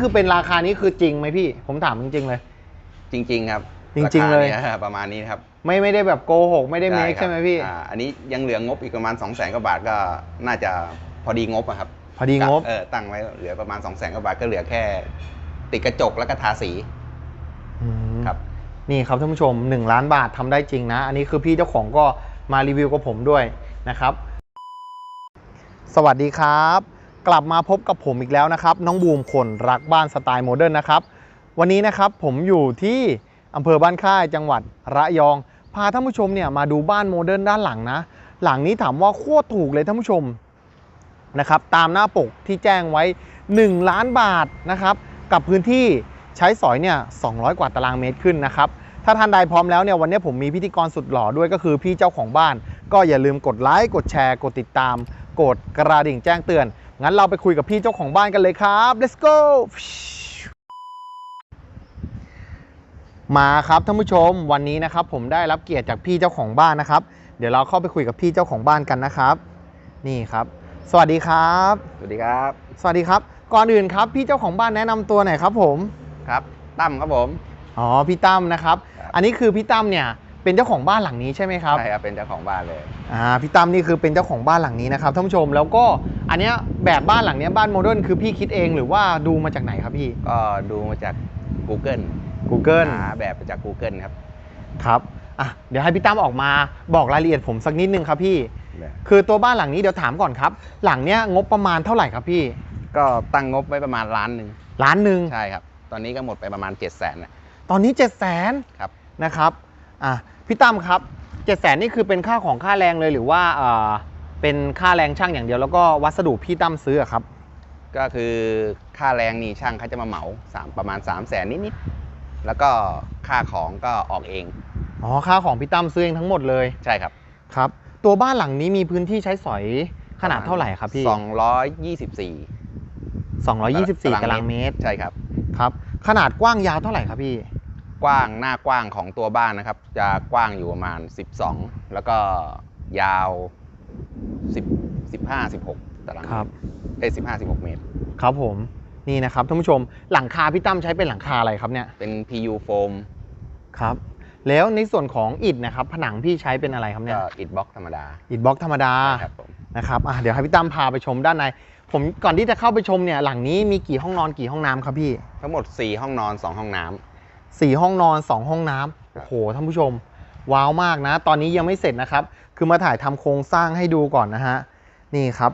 คือเป็นราคานี้คือจริงไหมพี่ ผมถามจริงๆเลย จริง ๆ ครับจริงๆเลยาคานี่ประมาณนี้นะครับไม่ไม่ได้แบบโกหกไม่ได้เมคครับใช่ไหมพี่ อ่าอันนี้ยังเหลืองบอีกประมาณ 2 0 0แสนกว่าบาทก็น่าจะพอดีงบอะครับพอดีงบ เออตั้งไว้เหลือประมาณ 2 0 0แสนกว่าบาทก็เหลือแค่ ติดกระจกแล้วก็ทาสีอืมครับนี่ครับท่านผู้ชม 1 ล้านบาททำได้จริงนะ อันนี้คือพี่เจ้าของก็มารีวิวกับผมด้วยนะครับ สวัสดีครับ กลับมาพบกับผมอีกแล้วนะครับ น้องบูมคนรักบ้านสไตล์โมเดิร์นนะครับ วันนี้นะครับผมอยู่ที่อำเภอบ้านค่ายจังหวัดระยอง พาท่านผู้ชมเนี่ยมาดูบ้านโมเดิร์นด้านหลังนะ หลังนี้ถามว่าโคตรถูกเลยท่านผู้ชมนะครับ ตามหน้าปกที่แจ้งไว้ 1 ล้านบาทนะครับ กับพื้นที่ใช้สอยเนี่ย200 กว่าตารางเมตรขึ้นนะครับถ้าท่านใดพร้อมแล้วเนี่ยวันนี้ผมมีพิธีกรสุดหล่อด้วยก็คือพี่เจ้าของบ้าน ก็อย่าลืมกดไลค์กดแชร์ กดติดตาม กดกระดิ่งแจ้งเตือน งั้นเราไปคุยกับพี่เจ้าของบ้านกันเลยครับ let's go มาครับท่านผู้ชมวันนี้นะครับ ผมได้รับเกียรติจากพี่เจ้าของบ้านนะครับ เดี๋ยวเราเข้าไปคุยกับพี่เจ้าของบ้านกันนะครับ นี่ครับ สวัสดีครับ สวัสดีครับ สวัสดีครับ ก่อนอื่นครับพี่เจ้าของบ้านแนะนำตัวหน่อยครับผม ครับตั้มครับผม อ๋อพี่ตั้มนะครับครับอันนี้คือพี่ตั้มเนี่ย เป็นเจ้าของบ้านหลังนี้ใช่ไหมครับใช่ครับเป็นเจ้าของบ้านเลยอ่าพี่ตั้มนี่คือเป็นเจ้าของบ้านหลังนี้นะครับท่านผู้ชมแล้วก็อันเนี้ยแบบบ้านหลังเนี้ยบ้านโมเดิร์นคือพี่คิดเองหรือว่าดูมาจากไหนครับพี่ ก็ดูมาจาก Google Google หาแบบมาจาก Google ครับครับอะเดี๋ยวให้พี่ตั้มออกมาบอกรายละเอียดผมสักนิดนึงครับพี่ คือตัวบ้านหลังนี้เดี๋ยวถามก่อนครับ หลังเนี้ยงบประมาณเท่าไหร่ครับพี่ ก็ตั้งงบไว้ประมาณล้านหนึ่งล้านหนึ่งใช่ครับ ตอนนี้ก็หมดไปประมาณ 7 0 0 0 0นนะตอนนี้7จ็ดแสนครับนะครับอะ พี่ตั้มครับ7จ็ดแสนนี่คือเป็นค่าของค่าแรงเลยหรือว่าเอ่อเป็นค่าแรงช่างอย่างเดียวแล้วก็วัสดุพี่ตั้มซื้ออะครับ ก็คือค่าแรงนี่ช่างเขาจะมาเหมาสามประมาณ3 0 0แสนนิดๆแล้วก็ค่าของก็ออกเองอ๋อค่าของพี่ตั้มซื้อเองทั้งหมดเลยใช่ครับครับ ตัวบ้านหลังนี้มีพื้นที่ใช้สอยขนาดเท่าไหร่ครับพี่ 224 224ตารางเมตรใช่ครับครับ ขนาดกว้างยาวเท่าไหร่ครับพี่ กว้างหน้ากว้างของตัวบ้านนะครับ จะกว้างอยู่ประมาณ 12 แล้วก็ยาว10 15 16ตารางเมครัตบรเอ้ย15 16 เมตร ครับผมนี่นะครับท่านผู้ชมหลังคาพี่ตั้มใช้เป็นหลังคาอะไรครับเนี่ยเป็น PU โฟมครับ แล้วในส่วนของอิฐนะครับ ผนังพี่ใช้เป็นอะไรครับเนี่ยก็อิฐบล็อกธรรมดาอิฐบล็อกธรรมดาครับผมนะครับอะเดี๋ยวให้พี่ตั้มพาไปชมด้านใน ผมก่อนที่จะเข้าไปชมเนี่ยหลังนี้มีกี่ห้องนอนกี่ห้องน้ำครับพี่ ทั้งหมด 4 ห้องนอน 2 ห้องน้ำ สี่ห้องนอนสองห้องน้ำครับโอ้โหท่านผู้ชม ว้าวมากนะ ตอนนี้ยังไม่เสร็จนะครับ คือมาถ่ายทำโครงสร้างให้ดูก่อนนะฮะ นี่ครับ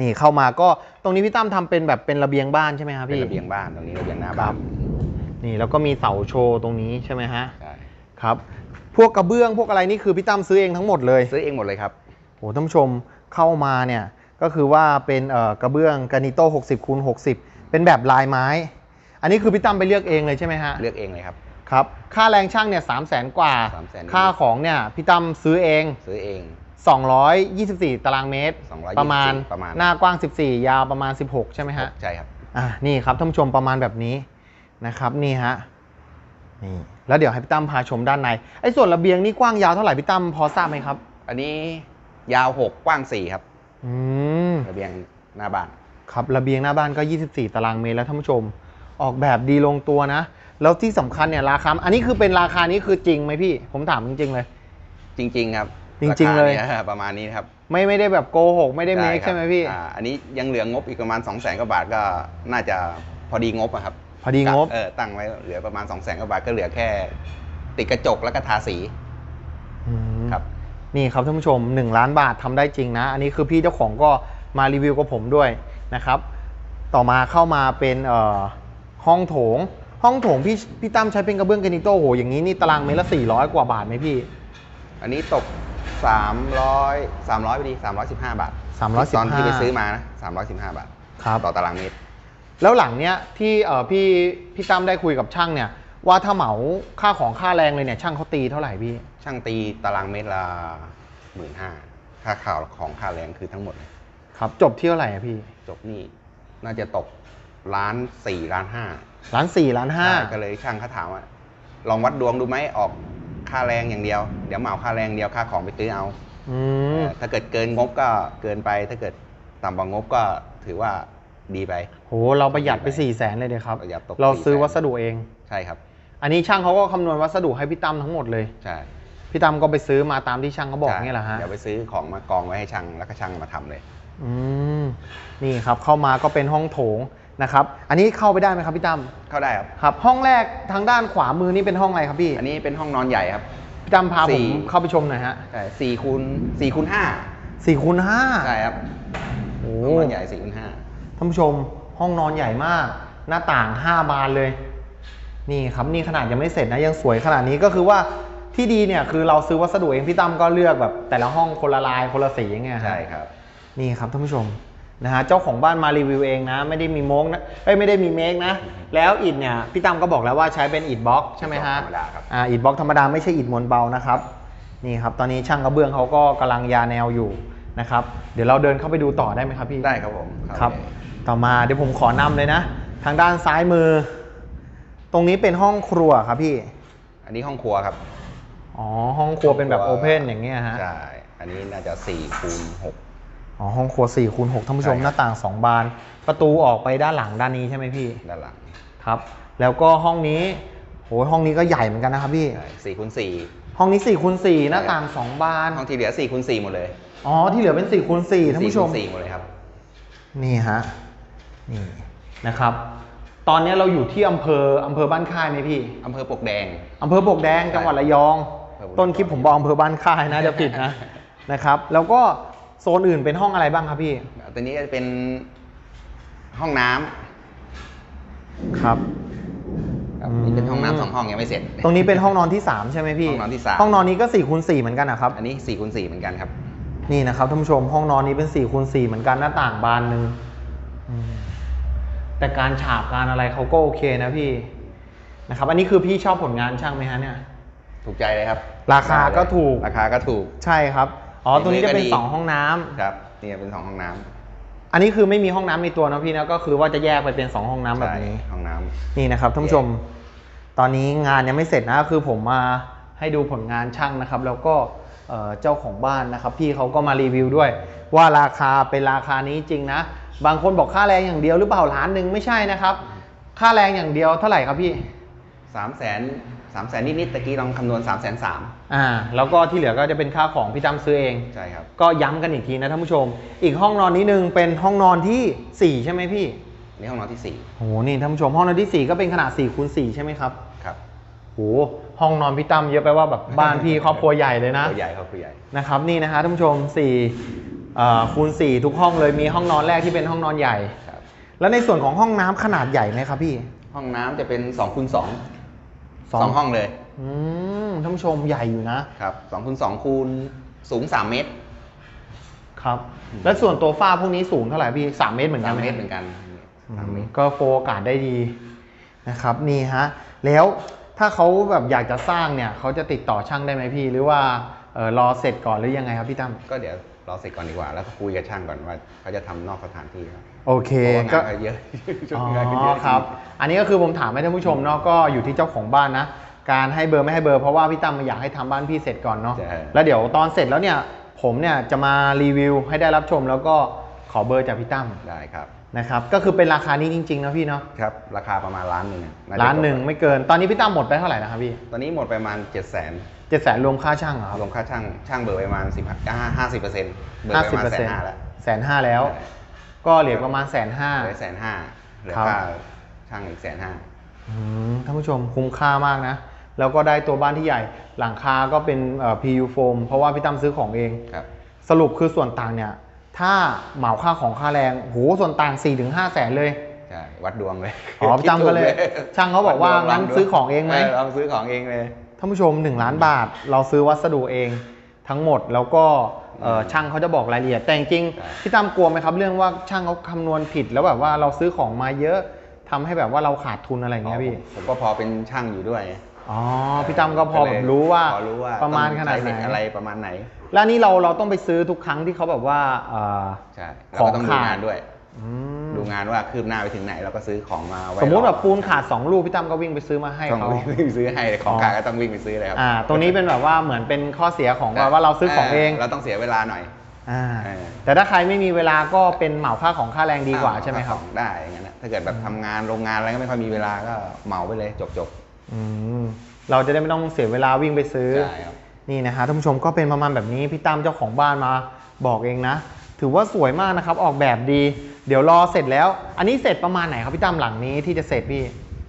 นี่เข้ามาก็ตรงนี้พี่ตั้มทำเป็นแบบเป็นระเบียงบ้านใช่ไหมครับเป็นพี่ ระเบียงบ้านตรงนี้ระเบียงหน้าครับ้าบนนี่แล้วก็มีเสาโชว์ตรงนี้ใช่ไหมฮะ ใช่ ครับ พวกกระเบื้องพวกอะไรนี่คือพี่ตั้มซื้อเองทั้งหมดเลย ซื้อเองหมดเลยครับโอ้ท่านผู้ชมเข้ามาเนี่ยก็คือว่าเป็นเอ่อกระเบื้องกานิโต้60คูณ60 เป็นแบบลายไม้ อันนี้คือพี่ตั้มไปเลือกเองเลยใช่ไหมฮะเลือกเองเลยครับครับค่าแรงช่างเนี่ยสามแสนกว่า 300,000 ค่าของเนี่ยพี่ตั้มซื้อเอง ซื้อเอง 224 ตารางเมตร 224ประมาณประมาณ หน้ากว้าง 14 ยาวประมาณ 16 ใช่ไหมฮะใช่ครับ อะนี่ครับท่านผู้ชมประมาณแบบนี้นะครับนี่ฮะนี่แล้วเดี๋ยวให้พี่ตั้มพาชมด้านในไอ้ส่วนระเบียงนี่กว้างยาวเท่าไหร่พี่ตั้มพอทราบไหมครับ อันนี้ยาว6กว้าง4ครับอืมระเบียงหน้าบ้าน ครับระเบียงหน้าบ้านก็ 24 ตารางเมตรแล้วท่านผู้ชม ออกแบบดีลงตัวนะ แล้วที่สำคัญเนี่ยราคา อันนี้คือเป็นราคานี้คือจริงไหมพี่ ผมถามจริงๆเลย จริง ๆ ครับจริงๆ เลยาคานี่ประมาณนี้ครับไม่ไม่ได้แบบโกหกไม่ได้เมคครับใช่ไหมพี่ อ่าอันนี้ยังเหลืองบอีกประมาณ 2 0 0แสนกว่าบาทก็น่าจะพอดีงบอะครับพอดีงบ เออตั้งไว้เหลือประมาณ 2 0 0แสนกว่าบาทก็เหลือแค่ ติดกระจกแล้วก็ทาสี อืมครับ นี่ครับท่านผู้ชม 1 ล้านบาททำได้จริงนะ อันนี้คือพี่เจ้าของก็มารีวิวกับผมด้วยนะครับ ต่อมาเข้ามาเป็นเอ่อ ห้องโถง ห้องโถงพี่พี่ตั้มใช้เป็นกระเบื้องกรานิโต้โหอย่างนี้นี่ตารางเมตรละ400 กว่าบาทไหมพี่ อันนี้ตก 300 300ไปดี315 บาท315 ตอนที่ไปซื้อมานะ315 บาทครับต่อตารางเมตร แล้วหลังเนี้ยที่เอ่อพี่พี่ตั้มได้คุยกับช่างเนี่ยว่าถ้าเหมาค่าของค่าแรงเลยเนี่ยช่างเขาตีเท่าไหร่พี่ ช่างตีตารางเมตรละหมื่นห้าค่าข่าวของค่าแรงคือทั้งหมดเลยครับ จบที่เท่าไหร่อะพี่ จบนี่น่าจะตก ล้านสี่ล้านห้าล้านสี่ล้านห้าก็เลยช่างเขาถามว่าลองวัดดวงดูไหมออกค่าแรงอย่างเดียว เดี๋ยวเหมาค่าแรงเดียวค่าของไปซื้อเอาอืมเออถ้าเกิดเกินงบก็เกินไป ถ้าเกิดต่ำกว่างบก็ถือว่าดีไปโหเราประหยัดไป4ี่แสนเลยเดียครับประหยัดตกเราซื้อ400,000วัสดุเองใช่ครับ อันนี้ช่างเขาก็คำนวณวัสดุให้พี่ตั้มทั้งหมดเลยใช่พี่ตั้มก็ไปซื้อมาตามที่ช่างเขาบอกใช่เนี่ยแหละฮะเดี๋ยวไปซื้อของมากองไว้ให้ช่างแล้วก็ช่างมาทำเลย อืมนี่ครับเข้ามาก็เป็นห้องโถง นะครับ อันนี้เข้าไปได้ไหมครับพี่ตั้มเข้าได้ครับ ครับ ห้องแรกทางด้านขวามือนี่เป็นห้องอะไรครับพี่ อันนี้เป็นห้องนอนใหญ่ครับ พี่ตั้มพาสี่ผมเข้าไปชมหน่อยฮะใช่สี่คูณสี่คูณห้าสี่คูณห้าใช่ครับโอ้ห้องนอนใหญ่สี่คูณห้าท่านผู้ชมห้องนอนใหญ่มาก หน้าต่าง5บานเลย นี่ครับนี่ขนาดยังไม่เสร็จนะยังสวยขนาดนี้ก็คือว่าที่ดีเนี่ยคือเราซื้อวัสดุเองพี่ตั้มก็เลือกแบบแต่ละห้องคนละลายคนละสีอย่างเงี้ยฮะ ใช่ครับ นี่ครับท่านผู้ชม นะฮะเจ้าของบ้านมารีวิวเองนะไม่ได้มีโม้งนะเอ้ยไม่ได้มีเมคนะ แล้วอิฐเนี่ยพี่ตั้มก็บอกแล้วว่าใช้เป็นอิฐบล็อกใช่ไหมฮะธรรมดาครับ อ่าอิฐบล็อกธรรมดาไม่ใช่อิฐมวลเบานะครับนี่ครับตอนนี้ช่างกระเบื้องเขาก็กำลังยาแนวอยู่นะครับเดี๋ยวเราเดินเข้าไปดูต่อได้ไหมครับพี่ได้ครับผมครับเข้าเลยต่อมาเดี๋ยวผมขอนำเลยนะ ทางด้านซ้ายมือ ตรงนี้เป็นห้องครัวครับพี่อันนี้ห้องครัวครับอ๋อห้องครัวเป็นแบบโอเพนอย่างเงี้ยฮะใช่อันนี้น่าจะสี่คูณหก อ๋อห้องครัว4คูณ6ท่านผู้ชมใช่ครับ หน้าต่าง 2 บาน ประตูออกไปด้านหลังด้านนี้ใช่ไหมพี่ด้านหลังครับแล้วก็ห้องนี้โหห้องนี้ก็ใหญ่เหมือนกันนะครับพี่ใช่สี่คูณสี่ห้องนี้4คูณ4หน้าต่าง 2 บานห้องที่เหลือสี่คูณสี่หมดเลยอ๋อที่เหลือเป็น4คูณ4ท่านผู้ชม4คูณสี่หมดเลยครับ นี่ฮะนี่นะครับ ตอนนี้เราอยู่ที่อำเภออำเภอบ้านค่ายไหมพี่อำเภอปลวกแดง อำเภอปลวกแดงจังหวัดระยองอำเภอปลวกแดงต้นคลิปผมบอกอำเภอบ้านค่ายนะจะผิดนะ นะครับ แล้วก็ โซนอื่นเป็นห้องอะไรบ้างครับพี่ ตัวนี้จะเป็นห้องน้ำครับ ครับอืมนี่เป็นห้องน้ำสองห้องยังไม่เสร็จ ตรงนี้เป็นห้องนอนที่ 3 ใช่ไหมพี่ ห้องนอนที่สาม ห้องนอนนี้ก็4ี่คูณสเหมือนกันนะครับ อันนี้สี่คูณสี่เหมือนกันครับ นี่นะครับท่านผู้ชมห้องนอนนี้เป็น4ี่คูณสเหมือนกันหน้าต่างบานหนึ่งอืมแต่การฉาบการอะไรเขาก็โอเคนะพี่นะครับ อันนี้คือพี่ชอบผลงานช่างไหมฮะเนี่ย ถูกใจเลยครับราคาก็ถูก ราคาก็ถูก ใช่ครับ อ๋อตรงนี้จะเป็นก็ดีสองห้องน้ำครับนี่เป็นสองห้องน้ำอันนี้คือไม่มีห้องน้ำในตัวนะพี่นะก็คือว่าจะแยกไปเป็นสองห้องน้ำแบบนี้ใช่ห้องน้ำ นี่นะครับท่านผู้ชม ตอนนี้งานยังไม่เสร็จนะ คือผมมาให้ดูผลงานช่างนะครับ แล้วก็เอ่อเจ้าของบ้านนะครับ พี่เขาก็มารีวิวด้วย ว่าราคาเป็นราคานี้จริงนะ บางคนบอกค่าแรงอย่างเดียวหรือเปล่าล้านหนึ่งไม่ใช่นะครับ ค่าแรงอย่างเดียวเท่าไหร่ครับพี่ สามแสน สามแสนนิดๆตะกี้ลองคำนวณสามแสนสามอ่าแล้วก็ที่เหลือก็จะเป็นค่าของพี่ตั้มซื้อเอง ใช่ครับ ก็ย้ำกันอีกทีนะท่านผู้ชม อีกห้องนอนนี้หนึ่งเป็นห้องนอนทีสี่ 4 ใช่ไหมพี่นี่ห้องนอนที่สี่โหนี่ท่านผู้ชมห้องนอนที่ 4 ก็เป็นขนาด4คูณ4ใช่ไหมครับครับ โหห้องนอนพี่ตั้มเยอะไปว่าแบบบ้านพี่ครอบครัวใหญ่เลยนะตัวใหญ่ครับตัวใหญ่นะครับนี่นะฮะท่านผู้ชม4เอ่อคูณ4ทุกห้องเลยมีห้องนอนแรกที่เป็นห้องนอนใหญ่ ครับ แล้วในส่วนของห้องน้ำขนาดใหญ่ไหมครับพี่ ห้องน้ำจะเป็นสองคูณสอง สองสองห้องเลย อืมท่านผู้ชมใหญ่อยู่นะครับสองคูณสองคูณสูงสามเมตรครับ แล้วส่วนตัวฝ้าพวกนี้สูงเท่าไหร่พี่3เมตรเหมือนกัสานมไหมเมตรเหมือนกันสามเมตร ก็โฟกัสอากาศได้ดีนะครับ นี่ฮะ แล้วถ้าเขาแบบอยากจะสร้างเนี่ยเขาจะติดต่อช่างได้ไหมพี่ หรือว่าเออรอเสร็จก่อนหรือยังไงครับพี่ตั้ม ก็เดี๋ยว รอเสร็จก่อนดีกว่า แล้วก็คุยกับช่างก่อนว่าเขาจะทำนอกสถานที่ครับโอเคเพราะว่าก็งานก็เยอะช่วอ๋งงานก็เยออะครับ อันนี้ก็คือผมถามให้ท่านผู้ชมเนาะก็อยู่ที่เจ้าของบ้านนะ การให้เบอร์ไม่ให้เบอร์เพราะว่าพี่ตั้มอยากให้ทำบ้านพี่เสร็จก่อนเนาะ ใช่ แล้วเดี๋ยวตอนเสร็จแล้วเนี่ย ผมเนี่ยจะมารีวิวให้ได้รับชมแล้วก็ขอเบอร์จากพี่ตั้ม ได้ครับ นะครับก็คือเป็นราคานี้จริงๆนะพี่เนาะครับ ราคาประมาณล้านหนึ่งอะจะล้านหนึ่งไม่เกินตอนนี้พี่ตั้มหมดไปเท่าไหร่นะครับพี่ตอนนี้หมดไปประมาณเจ็ดแสนเจ็ดแสนรวมค่าช่างเหรอครับรวมค่าช่างช่างเบอร์ไปประมาณสิบห้าสิบเปอร์เซ็นต์เบอร์ห้าไปสิปบระเปอมาณร์แสเซ็นต์นห้าแล้วแสนห้าแล้วใช่ก็เหลือประมาณแสนห้า เหลือแสนห้าเหลือครับ ค่าช่างอีกแสนห้าท่านผู้ชมคุ้มค่ามากนะ แล้วก็ได้ตัวบ้านที่ใหญ่ หลังคาก็เป็นเอ่อ PU foam เพราะว่าพี่ตั้มซื้อของเอง ครับ สรุปคือส่วนต่างเนี่ย ถ้าเหมาค่าของค่าแรงโหส่วนต่าง4-5แสนเลยใช่วัดดวงเลยอ๋อพี่ตั้มก็เลยคิดถูช่างเขาบอกว่างั้นซื้อของเองไหมลองซื้อของเองเลยท่านผู้ชม 1 ล้านบาท เราซื้อวัสดุเองทั้งหมดแล้วก็เอ่ออืมช่างเขาจะบอกรายละเอียดแต่จริงๆใช่พี่ตั้มกลัวไหมครับ เรื่องว่าช่างเขาคำนวณผิดแล้วแบบว่าเราซื้อของมาเยอะทำให้แบบว่าเราขาดทุนอะไรอย่างเงี้ยพี่ผมก็พอเป็นช่างอยู่ด้วย อ๋อพี่ตั้มก็พอแบบรู้ว่าพอรู้ว่าประมาณต้องขนาดใช้ไหนเหล็กอะไรประมาณไหน แล้วนี่เราเราต้องไปซื้อทุกครั้งที่เขาแบบว่าเอ่อใช่ขเราองก็ต้องดูขาดงานด้วยอืมดูงานว่าคืบหน้าไปถึงไหนเราก็ซื้อของมาไว้สมมติรอแบบปูนขาด2ลูกพี่ตั้มก็วิ่งไปซื้อมาให้ต้องเขาวิ่งไปซื้อให้ของอ๋อขาดก็ต้องวิ่งไปซื้อเลยครับอ่าตรงนี้เป็นแบบว่าเหมือนเป็นข้อเสียของว่าว่าเราซื้อของเองเราต้องเสียเวลาหน่อยอ่าเออแต่ถ้าใครไม่มีเวลาก็เป็นเหมาค่าของค่าแรงดีกว่าใช่ไหมครับของได้อย่างนั้นนะถ้าเกิดแบบทำงานโรงงานอะไรก็ไม่ค่อยมีเวลาก็เหมาไปเลยจบจบ อืมเราจะได้ไม่ต้องเสียเวลาวิ่งไปซื้อ ใช่ครับ นี่นะฮะท่านผู้ชมก็เป็นประมาณแบบนี้พี่ตั้มเจ้าของบ้านมาบอกเองนะ ถือว่าสวยมากนะครับ ออกแบบดี เดี๋ยวรอเสร็จแล้ว อันนี้เสร็จประมาณไหนครับพี่ตั้มหลังนี้ที่จะเสร็จพี่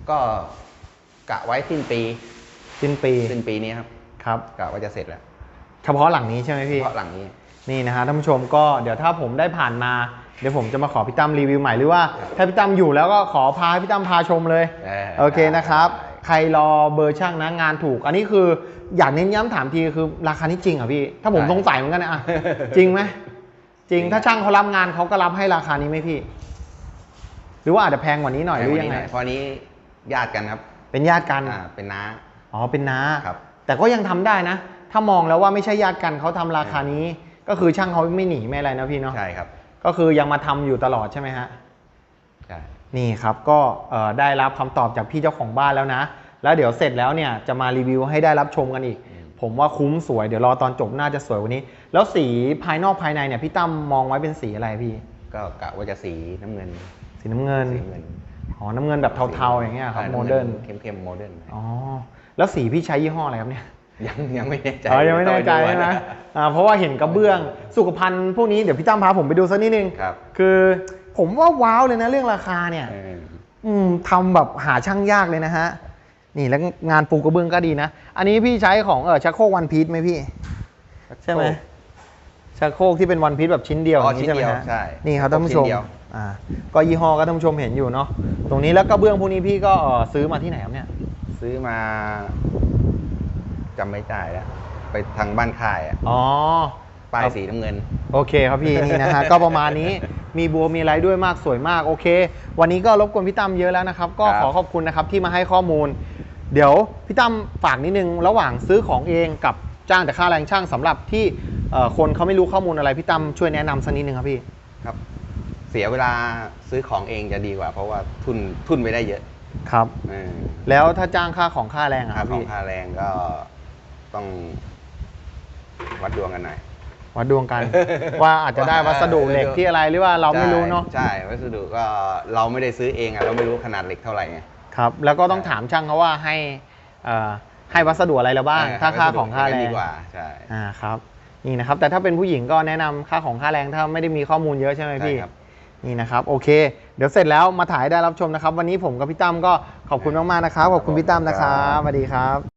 ก็กะไว้สิ้นปีสิ้นปีสิ้นปีนี้ครับครับ กะว่าจะเสร็จแล้วเฉพาะหลังนี้ใช่ไหมเฉพี่พาะหลังนี้ นี่นะฮะท่านผู้ชมก็เดี๋ยวถ้าผมได้ผ่านมา เดี๋ยวผมจะมาขอพี่ตั้มรีวิวใหม่หรือว่า ถ้าพี่ตั้มอยู่แล้วก็ขอพาให้พี่ตั้มพาชมเลย เออโอเคนะครับ ได้ ใครรอเบอร์ช่างนะงานถูก อันนี้คืออยากเน้นย้ำถามทีคือราคานี้จริงเหรอพี่ ถ้าผมใช่สงสัยเหมือนกันนะอะจริงไหมจริงจริงถ้าช่างเขารับงานเขาก็รับให้ราคานี้ไหมพี่ หรือว่าอาจจะแพงกว่านี้หน่อยหรือยังไงเพราะนี้ญาติกันครับ เป็นญาติกันอ่าเป็นน้าอ๋อเป็นน้าครับ แต่ก็ยังทำได้นะ ถ้ามองแล้วว่าไม่ใช่ญาติกันเขาทำราคานี้ ก็คือช่างเขาไม่หนีไม่อะไรนะพี่เนาะใช่ครับ ก็คือยังมาทำอยู่ตลอดใช่ไหมฮะใช่ นี่ครับก็เอ่อได้รับคำตอบจากพี่เจ้าของบ้านแล้วนะ แล้วเดี๋ยวเสร็จแล้วเนี่ยจะมารีวิวให้ได้รับชมกันอีก ผมว่าคุ้มสวยเดี๋ยวรอตอนจบน่าจะสวยกว่านี้ แล้วสีภายนอกภายในเนี่ยพี่ตั้มมองไว้เป็นสีอะไรพี่ ก็กะว่าจะสีน้ำเงิน สีน้ำเงินสีเงินอ๋อน้ำเงินแบบเทาๆอย่างเงี้ยครับโมเดิร์นเข้มเข้มๆโมเดิร์นอ๋อแล้วสีพี่ใช้ยี่ห้ออะไรครับเนี่ยยังยังไม่แน่ใจอ๋อยังไม่แน่ใจต้องปใช่ไหมดูอ่าเพราะว่าเห็นกระเบื้องสุขภัณฑ์พวกนี้เดี๋ยวพี่ตั้มพาผมไปดูสักนิดนึงครับคือ ผมว่าว้าวเลยนะเรื่องราคาเนี่ยเอออืมทำแบบหาช่างยากเลยนะฮะ นี่แล้วงานปูกระเบื้องก็ดีนะ อันนี้พี่ใช้ของเออชักโครกวันพีชไหมพี่ ใช่ไหมชักโครกที่เป็นวันพีชแบบชิ้นเดียวอ๋ออย่างนี้ชิ้นใช่ไหมเดียวฮะใช่นี่ครับท่านผู้ชมชิ้นเดียวอ่าก็ยี่ห้อก็ท่านผู้ชมเห็นอยู่เนาะตรงนี้แล้วกระเบื้องพวกนี้พี่ก็เอ่อซื้อมาที่ไหนครับเนี่ย ซื้อมาจำไม่ได้แล้วไปทางบ้านค่ายอะอ๋อ ป้ายครับสีน้ำเงิน โอเคครับพี่นี่นะฮะ ก็ประมาณนี้มีบัวมีอะไรด้วยมากสวยมากโอเค วันนี้ก็รบกวนพี่ตั้มเยอะแล้วนะครับ ก็ครับ ขอขอบคุณนะครับที่มาให้ข้อมูล เดี๋ยวพี่ตั้มฝากนิดนึงระหว่างซื้อของเองกับจ้างแต่ค่าแรงช่างสำหรับที่เอ่อคนเขาไม่รู้ข้อมูลอะไรพี่ตั้มช่วยแนะนำสักนิดนึงครับพี่ ครับ เสียเวลาซื้อของเองจะดีกว่า เพราะว่าทุนทุนไปได้เยอะครับ เออแล้วถ้าจ้างค่าของค่าแรงอะคค่ารับของพี่ค่าแรงก็ต้องวัดดวงกันหน่อย วัดดวงกัน ว่าอาจจะได้วัสดุเหล็กที่อะไรหรือว่าเราไม่รู้เนาะใช่ใช่วัสดุก็เราไม่ได้ซื้อเองอะเราไม่รู้ขนาดเหล็กเท่าไหร่ไงครับแล้วก็ต้องถามช่างเขาว่าให้เอ่อให้วัสดุอะไรเราบ้างเออถ้าค่าวัสดุของค่าแรดีงกว่าใช่อ่าครับนี่นะครับ แต่ถ้าเป็นผู้หญิงก็แนะนำค่าของค่าแรงถ้าไม่ได้มีข้อมูลเยอะใช่ไหมพี่ใช่ครับนี่นะครับโอเค เดี๋ยวเสร็จแล้วมาถ่ายให้ได้รับชมนะครับ วันนี้ผมกับพี่ตั้มก็ขอบคุณมากๆนะครับขอบคุณพี่ตั้มนะครับสวัสดีครับ